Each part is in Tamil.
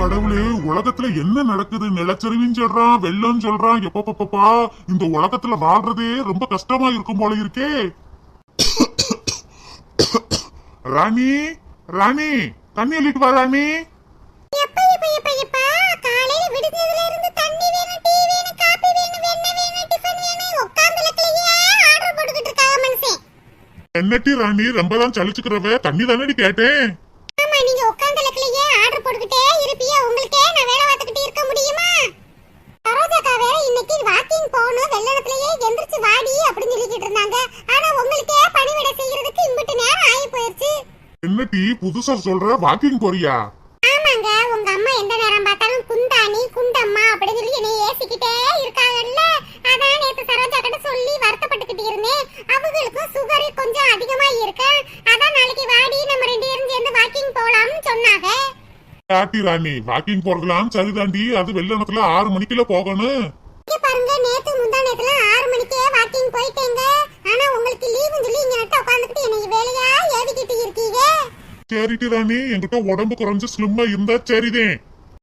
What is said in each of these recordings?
கடவுளே உலகத்துல என்ன நடக்குது? நிலச்சரிவுன்னு சொல்றான் வெள்ளம் சொல்றான் எப்பப்பப்பா இந்த உலகத்துல வாழ்றதே ரொம்ப கஷ்டமா இருக்கும் போல இருக்கே. ராணி ராணி தண்ணி அள்ளிட்டு வா ராணி. எப்ப எப்ப எப்ப எப்ப? என்னட்டி ராணி ரொம்ப தான் சலிச்சுக்கிறவ? தண்ணி தானடி கேட்டேன் ஆமா நீங்க உட்கார்ந்து லக்கலையே ஆர்டர் போட்டுக்கிட்டே இருப்பியே உங்களுக்கே நான் வேலை பார்த்துக்கிட்டு இருக்க முடியுமா சரோஜாக்கா வேற வாக்கிங் போகணும். வெள்ளனத்திலேயே எந்திரிச்சு வாடி அப்படின்னு சொல்லிக்கிட்டு இருந்தாங்க. ஆனா உங்களுக்கே பணிவிடை செய்யறதுக்கு இம்பிட்டு நேரம் ஆகி போயிருச்சு. என்னட்டி புதுசா சொல்ற? வாக்கிங் போறியா? ஆமாங்க. உங்க அம்மா எந்த நேரம் பார்த்தாலும் குந்தாணி குண்டம்மா அப்படின்னு சொல்லி என்னை ஏசிக்கிட்டே இருக்காங்கல்ல. அதான் நேத்து சரோஜா கிட்ட சொல்லி வருத்தப்பட்டுக்கிட்டு இருந்தேன். அவங்களுக்கும் சுகர் கொஞ்சம் அதிகமா இருக்கு. அதான் நாளைக்கு வாடி நம்ம ரெண்டு பேரும் சேர்ந்து வாக்கிங் போலாம்னு சொன்னாங்க. ராணி? வாக்கிங் போறதுலாம் சரிதாண்டி. அது வெள்ளனத்துல ஆறு மணிக்குள்ள போகணும். இங்க பாருங்க நேத்து முந்தா நேத்துல ஆறு மணிக்கே வாக்கிங் போயிட்டேங்க. ஆனா உங்களுக்கு லீவுன்னு சொல்லி இங்க நட்டு உட்காந்துக்கிட்டு என்னை வேலையா ஏவிக்கிட்டு இருக்கீங்க? சரிட்டி ராணி என்கிட்ட உடம்பு குறைஞ்சு ஸ்லிம்மா இருந்தா சரிதேன்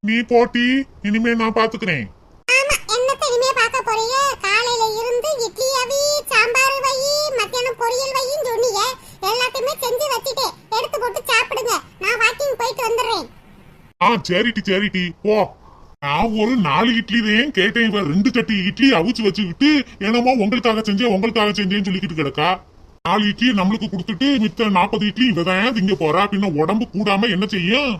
நீ போட்டி இனிமே நான் பாத்துக்கிறேன். ஆமா என்னத்த இனிமே பார்க்க போறீங்க? காலையில இருந்து இட்லி அவி சாம்பார் வை மத்தியானம் பொரியல் வைன்னு சொன்னீங்க. எல்லாத்தையுமே செஞ்சு வச்சுட்டேன். எடுத்து போட்டு சாப்பிடுங்க. நான் வாக்கிங் போயிட்டு வந்துடுறேன். ஆ சரிட்டி சரிட்டி போ. நான் ஒரு நாலு இட்லி தான் கேட்டேன். இவ ரெண்டு கட்டி இட்லி அவிச்சு வச்சுக்கிட்டு என்னமோ உங்களுக்காக செஞ்சேன் உங்களுக்காக செஞ்சேன்னு சொல்லிக்கிட்டு கிடக்கா? நாலு இட்லி நம்மளுக்கு கொடுத்துட்டு மித்த நாற்பது இட்லி இவதான் திங்க போறா பின்ன உடம்பு கூடாம என்ன செய்யும்?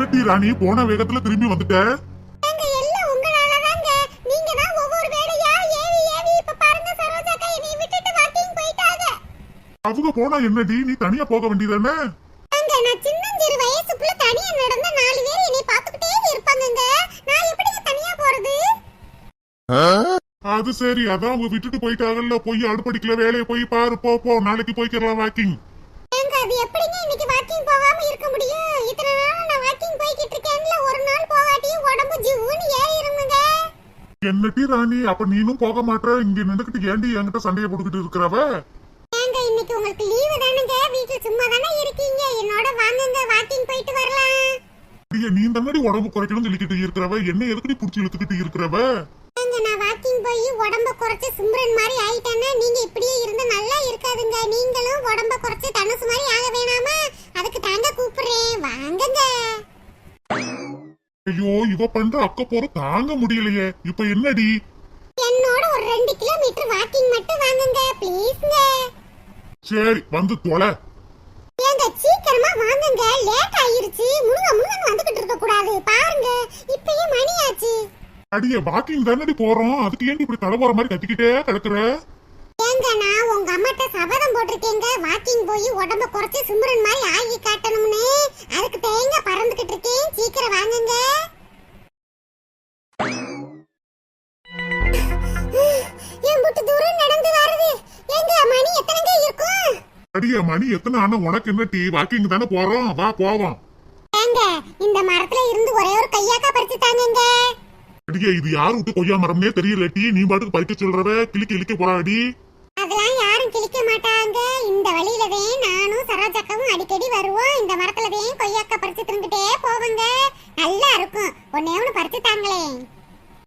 இன்னட்டி ராணி போன வேகத்துல திரும்பி வந்துட்ட. அவங்க போனா என்னடி? நீ தனியா போக வேண்டியதானே? அது சரி அதான் அவங்க விட்டுட்டு போயிட்டாங்கல்ல. போய் அடுப்படிக்கல வேலையை போய் பாரு போ நாளைக்கு போய்க்கலாம் வாக்கிங் அது எப்படிங்க இன்னைக்கு வாக்கிங் போகாம இருக்க முடியும்? இத்தனை நாள் நான் வாக்கிங் போய்கிட்டு இருக்கேன்ல ஒரு நாள் போகாட்டியும் உடம்பு ஜிவ்வுன்னு ஏறிடுமுங்க. என்னட்டி ராணி அப்ப நீனும் போக மாட்ட இங்க நின்னுக்கிட்டு ஏண்டி என்கிட்ட சண்டையை போட்டுக்கிட்டு இருக்கிறவ? ஏங்க இன்னைக்கு உங்களுக்கு லீவு தானுங்க. வீட்டுல சும்மா தானே இருக்கீங்க. என்னோட வாங்குங்க வாக்கிங் போயிட்டு வரலாம். நீ தன்னடி உடம்பு குறைக்கணும்னு சொல்லிக்கிட்டு இருக்கிறவ என்ன எதுக்கடி புடிச்சு இழுத்துக்கிட்டு இருக்கிறவ? ஏங்க நான் வாக்கிங் போய் உடம்ப குறைச்சு சிம்ரன் மாதிரி ஆயிட்டேன்னா நீங்க இப்படியே இருந்து நல்லா இருக்காதுங்க. நீங்களும் உடம்ப குறைச்சு தனுசு மாதிரி ஆக வேணாமா? அதுக்கு தாங்க கூப்பிடுறேன். வாங்குங்க. ஐயோ இவ பண்ற அக்க போற தாங்க முடியலையே. இப்ப என்னடி? என்னோட ஒரு ரெண்டு கிலோமீட்டர் வாக்கிங் மட்டும் வாங்குங்க. ப்ளீஸ்ங்க சரி வந்து தொலை. ஏங்க சீக்கிரமா வாங்குங்க. லேட் ஆயிருச்சு. முழுங்க முழுங்க வந்துகிட்டு இருக்க கூடாது பாருங்க. இப்பயே மணி ஆச்சு. அடியே வாக்கிங் தானடி போறோம். அதுக்கு ஏன் இப்படி தலை போற மாதிரி கத்திக்கிட்டே கிடக்குற? ஏங்க நான் உங்க அம்மாட்ட சபதம் போட்டிருக்கேங்க. வாக்கிங் போய் உடம்ப குறைச்சு சிம்ரன் மாதிரி ஆகி காட்டணும்னு. அதுக்கு தேங்க பறந்துகிட்டு இருக்கேன். சீக்கிரம் வாங்குங்க. எம்புட்டு தூரம் நடந்து வருது. எங்க மணி எத்தனைங்க இருக்கும்? அடியே மணி எத்தனை ஆனா உனக்கு என்ன டீ? வாக்கிங் தானே போறோம். வா போவோம். ஏங்க இந்த மரத்துல இருந்து ஒரே ஒரு கையாக்கா பறிச்சு தாங்கங்க. அடியே இது யார் விட்டு கொய்யா மரம்னே தெரியல டீ நீ பாட்டுக்கு பறிக்க சொல்றவ? கிளிக்க இழிக்க போறாடி அதெல்லாம் யாரும் கிழிக்க மாட்டாங்க. இந்த வழியில தான் நானும் சரோஜக்காவும் அடிக்கடி வருவோம். இந்த மரத்துல தான் கொய்யாக்கா பறிச்சு தின்னுட்டே போவாங்க. நல்லா இருக்கும். ஒன்னே ஒண்ணு பறிச்சு தாங்களே.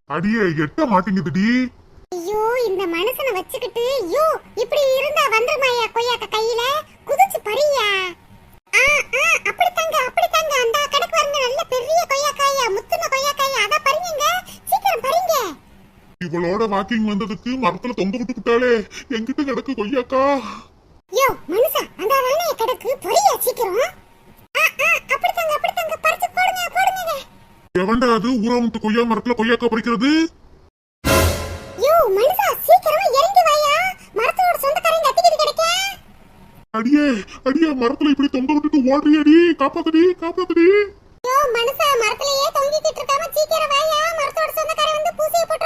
அடியே எட்ட மாட்டேங்குதுடி ஐயோ இந்த மனுஷனை வச்சுக்கிட்டு ஐயோ இப்படி இருந்தா வந்துருமாயா கொய்யாக்கா இவளோட வாக்கிங் வந்ததுக்கு மரத்துல தொங்க விட்டு விட்டாளே. எங்கிட்ட கிடக்கு கொய்யாக்கா. யோ மனுஷா அந்த கிடக்கு பொரியா சீக்கிரம். பறிச்சு போடுங்க போடுங்க. எவன்டா அது? ஊரா முட்டு கொய்யா மரத்துல கொய்யாக்கா பறிக்கிறது? யோ மனுஷா சீக்கிரமா இறங்கி வாயா. மரத்தோட சொந்தக்காரங்க கத்திக்கிட்டு கிடைக்க. அடியே அடியே மரத்துல இப்படி தொங்க விட்டுட்டு ஓடுறியடி. காப்பாத்துடி காப்பாத்துடி. யோ மனுஷா மரத்திலேயே தொங்கிக்கிட்டு இருக்காம சீக்கிரம் வாயா. மரத்தோட சொந்தக்காரன் வந்து பூசையை போட்டு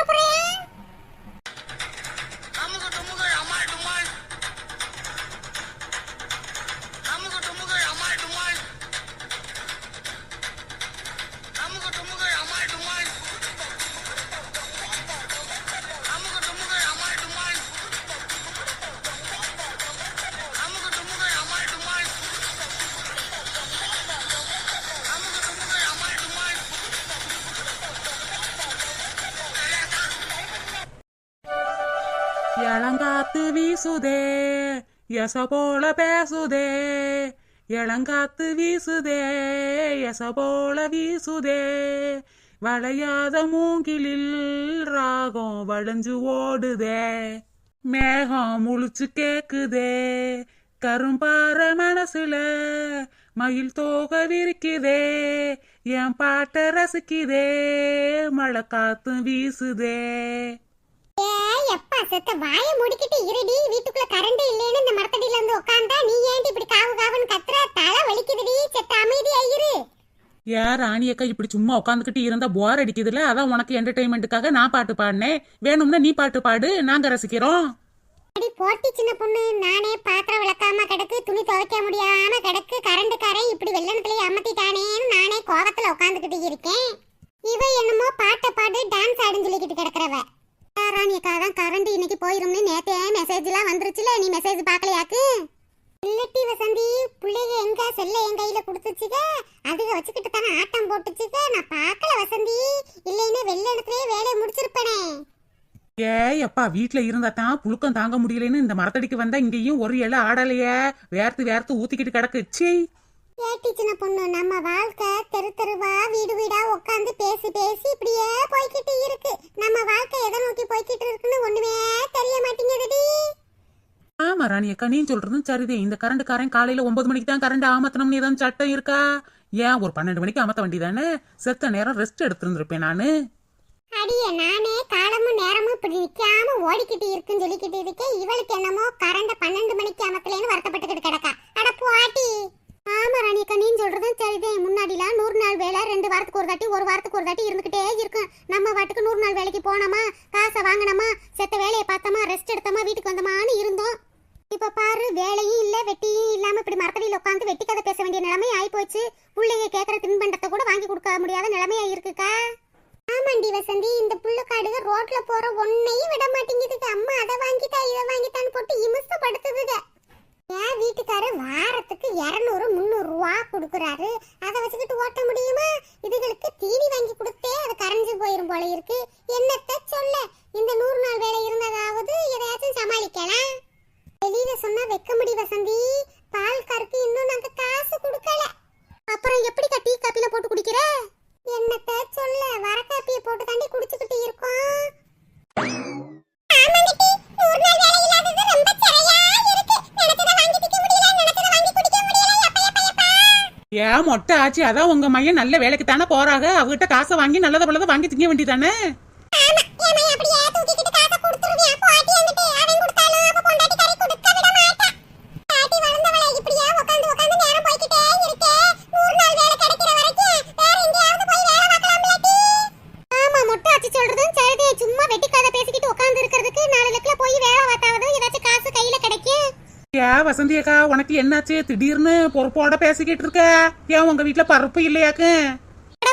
இளங்காத்து வீசுதே எச போல பேசுதே. இளங்காத்து வீசுதே எச போல வீசுதே. வளையாத மூங்கிலில் ராகம் வளைஞ்சு ஓடுதே. மேகம் முழிச்சு கேக்குதே கரும்பாற மனசுல மயில் தோக விரிக்குதே. என் பாட்டை ரசிக்குதே மழை காத்து வீசுதே. எப்பா செத்த வாய முடிக்கிட்டு இருடி வீட்டுக்குள்ள கரண்ட் இல்லைன்னு இந்த மரத்தடியில வந்து உட்கார்ந்தா நீ ஏன்டி இப்படி காவு காவுன்னு கத்துற? தலை வலிக்குதுடி செத்த அமைதியா இரு. ஏன் ராணி அக்கா இப்படி சும்மா உட்காந்துக்கிட்டு இருந்தா போர் அடிக்குதுல அதான் உனக்கு என்டர்டைன்மெண்ட்டுக்காக நான் பாட்டு பாடினேன். வேணும்னா நீ பாட்டு பாடு நாங்க ரசிக்கிறோம். அடி போட்டி சின்ன பொண்ணு. நானே பாத்திரம் விளக்காம கிடக்கு துணி துவைக்க முடியாம கிடக்கு கரண்டுக்காரன் இப்படி வெள்ளனத்துலயே அமர்த்திட்டானேன்னு நானே கோவத்துல உட்காந்துக்கிட்டு இருக்கேன். இவ என்னமோ பாட்டை பாடு டான்ஸ் ஆடுன்னு சொல்லிக்கிட்டு கிடக்குறவ. ராணியக்கா தான் கரண்ட் இன்னைக்கு போயிரும்னு நேத்தே மெசேஜ்லாம் வந்துருச்சுல நீ மெசேஜ் பார்க்கலையாக்கு? இல்லட்டி வசந்தி பிள்ளைங்க எங்க செல்ல என் கையில கொடுத்துச்சுக? அதுக வச்சுக்கிட்டு தானே ஆட்டம் போட்டுச்சுக? நான் பார்க்கல வசந்தி. இல்லைன்னா வெள்ளனத்திலேயே வேலையை முடிச்சிருப்பேனே. ஏ அப்பா வீட்டுல இருந்தா தான் புழுக்கம் தாங்க முடியலன்னு இந்த மரத்தடிக்கு வந்தா இங்கேயும் ஒரு இலை ஆடலையே. வேர்த்து வேர்த்து ஊத்திக்கிட்டு கிடக்கு. சீ ஏட்டி சின்ன பொண்ணு நம்ம வாழ்க்கை தெரு தெருவா வீடு வீடா உட்காந்து பேசி பேசி இப்படியே போய்கிட்டு இருக்கு. நம்ம வாழ்க்கை எதை நோக்கி போய்கிட்டு இருக்குன்னு ஒண்ணுமே தெரிய மாட்டேங்குதுடி. ஆமா ராணி அக்கா நீ சொல்றதும் சரிதே. இந்த கரண்ட்காரன் காலையில ஒன்பது மணிக்கு தான் கரண்ட் ஆமத்தணும்னு ஏதாவது சட்டம் இருக்கா? ஏன் ஒரு பன்னெண்டு மணிக்கு அமத்த வேண்டியதானே? செத்த நேரம் ரெஸ்ட் எடுத்திருந்திருப்பேன் நானு. அடிய நானே காலமும் நேரமும் இப்படி நிக்காம ஓடிக்கிட்டு இருக்குன்னு சொல்லிக்கிட்டு இருக்கேன் இவளுக்கு என்னமோ கரண்ட பன்னெண்டு மணிக்கு அமத்தலைன்னு வருத்தப்பட்டுக்கிட்டு கிடக்கா. அட போட்டி. ஆமா ராணிக்கா நீ சொல்றதும் சரிதான். முன்னாடிலாம் நூறு நாள் வேலை ரெண்டு வாரத்துக்கு ஒரு தாட்டி ஒரு வாரத்துக்கு ஒரு தாட்டி இருந்துகிட்டே இருக்கும். நம்ம வாட்டுக்கு நூறு நாள் வேலைக்கு போனோமா காசை வாங்கினோமா செத்த வேலையை பார்த்தோமா ரெஸ்ட் எடுத்தோமா வீட்டுக்கு வந்தோமான்னு இருந்தோம். இப்ப பாரு வேலையும் இல்ல வெட்டியும் இல்லாம இப்படி மரத்தடியில் உட்காந்து வெட்டி கதை பேச வேண்டிய நிலைமை ஆயி போச்சு பிள்ளைங்க கேக்குற தின்பண்டத்தை கூட வாங்கி கொடுக்க முடியாத நிலைமையா இருக்குக்கா? ஆமாண்டி வசந்தி இந்த புள்ளுக்காடுக ரோட்ல போற ஒன்னையும் விட மாட்டேங்குதுங்க அம்மா அதை வாங்கிட்டா இதை வாங்கிட்டான்னு போட்டு இமுசப்படுத்துதுங்க என் வீட்டுக்காரர் வாரத்துக்கு இரநூறு முந்நூறு ரூபா கொடுக்குறாரு அதை வச்சுக்கிட்டு ஓட்ட முடியுமா இதுகளுக்கு தீனி வாங்கி கொடுத்தே அது கரைஞ்சு போயிரும் போல இருக்கு. என்னத்த சொல்ல? இந்த நூறு நாள் வேலை இருந்ததாவது எதையாச்சும் சமாளிக்கலாம். வெளியில சொன்னா வைக்க முடி வசந்தி பால்காருக்கு இன்னும் நாங்க காசு கொடுக்கல. அப்புறம் எப்படி டீ காப்பில போட்டு குடிக்கிற? என்னத்த சொல்ல? வர காப்பியை போட்டு தாண்டி குடிச்சுக்கிட்டு இருக்கோம். ஏன் மொட்டை ஆச்சு. அதான் உங்க மையம் நல்ல வேலைக்கு தானே போறாங்க அவகிட்ட காசை வாங்கி நல்லத பழத வாங்கி திங்க வேண்டியதானே ஏ வசந்தி அக்கா உனக்கு என்னாச்சு? திடீர்னு பொறுப்போட பேசிக்கிட்டு இருக்க. ஏன் உங்க வீட்டுல பருப்பு இல்லையாக்கு? அட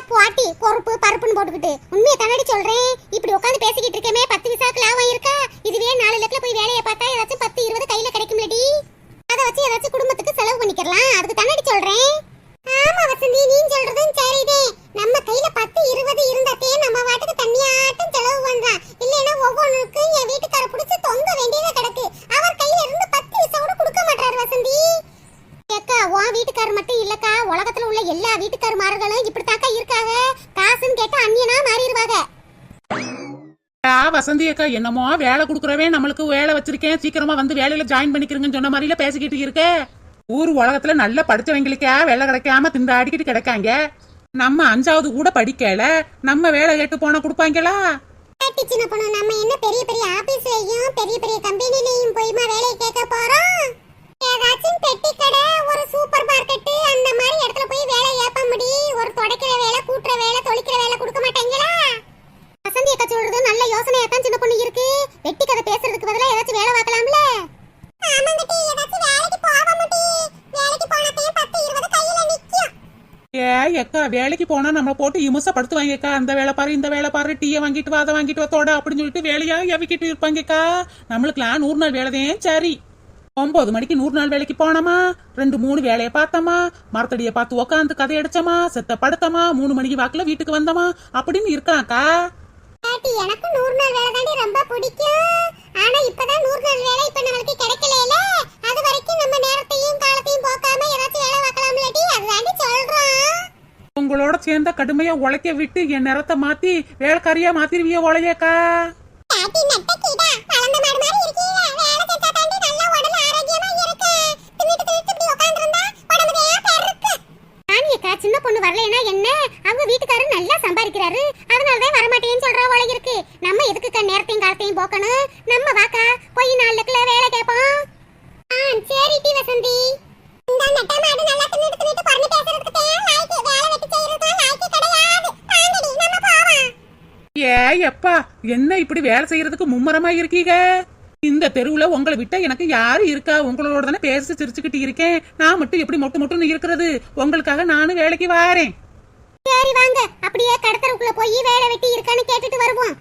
பொறுப்பு பருப்புன்னு போட்டுக்கிட்டு. உண்மையை கண்ணாடி சொல்றேன். இப்படி உட்காந்து பேசிக்கிட்டு இருக்கமே பத்து விசாக்கு லாபம் இருக்கா இதுவே நாலு லட்சத்துல போய் வேலையை பார்த்தா ஏதாச்சும் பத்து இருபது கையில கிடைக்கும்லடி. அதை வச்சு ஏதாச்சும் குடும்பத்துக்கு செலவு பண்ணிக்கலாம் அதுக்கு கண்ணாடி சொல்றேன். எல்லா வீட்டுக்காரமார்களும் இப்படித்தாக்கா இருக்காங்க? காசுன்னு கேட்டா அந்நியனா மாறிடுவாங்க. வசந்தி அக்கா என்னமோ வேலை கொடுக்குறவே நம்மளுக்கு வேலை வச்சிருக்கேன். சீக்கிரமா வந்து வேலையில ஜாயின் பண்ணிக்கிறேங்கன்னு சொன்ன மாதிரில பேசிக்கிட்டு இருக்க. ஊர் உலகத்துல நல்ல படிச்சவங்களுக்கா வேலை கிடைக்காம திண்டாடிக்கிட்டு கிடைக்காங்க. நம்ம அஞ்சாவது கூட படிக்கல. நம்ம வேலை கேட்டு போனா கொடுப்பாங்களா? சின்ன பொண்ணு. நம்ம என்ன பெரிய பெரிய ஆபீஸ்லயும் பெரிய பெரிய கம்பெனிலயும் போய்மா வேலையை கேட்க போறோம் ஏதாச்சும் பெட்டி கடை ஒரு சூப்பர் மார்க்கெட் அந்த மாதிரி இடத்துல போய் வேலை ஏப்ப முடி ஒரு துடைக்கிற வேலை கூட்டுற வேலை தொளிக்கிற வேலை கொடுக்க மாட்டாங்களா வசந்தி அக்கா சொல்றது நல்ல யோசனையா தான் சின்ன பொண்ணு இருக்கு வெட்டி கதை பேசுறதுக்கு பதிலா ஏதாச்சும் வேலை பார்க்கலாம்ல ஆமாங்கட்டி ஏதாச்சும் வேலைக்கு போக முடி வேலைக்கு போனாத்தையும் பத்து இருபது கையில நிக்கும் ஏ எக்கா வேலைக்கு போனா நம்ம போட்டு இமுச படுத்து அந்த வேலை பாரு இந்த வேலை பாரு டீயை வாங்கிட்டு வா அதை வாங்கிட்டு வா தோட அப்படின்னு சொல்லிட்டு வேலையா எவிக்கிட்டு இருப்பாங்கக்கா. நம்மளுக்குலாம் நூறு நாள் வேலைதான் சரி. ஒன்பது மணிக்கு நூறு நாள் வேலைக்கு போனோமா? ரெண்டு மூணு வேலையை பார்த்தோமா? மரத்தடியை பார்த்து உக்காந்து கதை அடிச்சோமா? செத்த படுத்தமா? மூணு மணிக்கு வாக்குல வீட்டுக்கு வந்தோமா? அப்படின்னு இருக்கலாம்க்கா எனக்கு நூறு நாள் வேலை தாண்டி ரொம்ப பிடிக்கும். ஆனா இப்பதான் என்ன கடுமையா உழைக்க விட்டு என் நிறத்தை மாத்தி வேலைக்காரியா மாத்திருவிய உழையக்கா சின்ன பொண்ணு வரலைன்னா என்ன? அவங்க வீட்டுக்காரர் நல்லா சம்பாதிக்கிறாரு. ஏ எப்பா என்ன இப்படி வேலை செய்யறதுக்கு மும்மரமா இருக்கீங்க? இந்த தெருவுல உங்களை விட்டா எனக்கு யாரு இருக்கா? உங்களோட தானே பேசி சிரிச்சுக்கிட்டு இருக்கேன். நான் மட்டும் எப்படி மொட்டு மொட்டுன்னு இருக்கிறது? உங்களுக்காக நானும் வேலைக்கு வாரேன். சரி வாங்க அப்படியே கடத்தருக்குள்ள போய் வேலை வெட்டி இருக்கான்னு கேட்டுட்டு வருவோம்.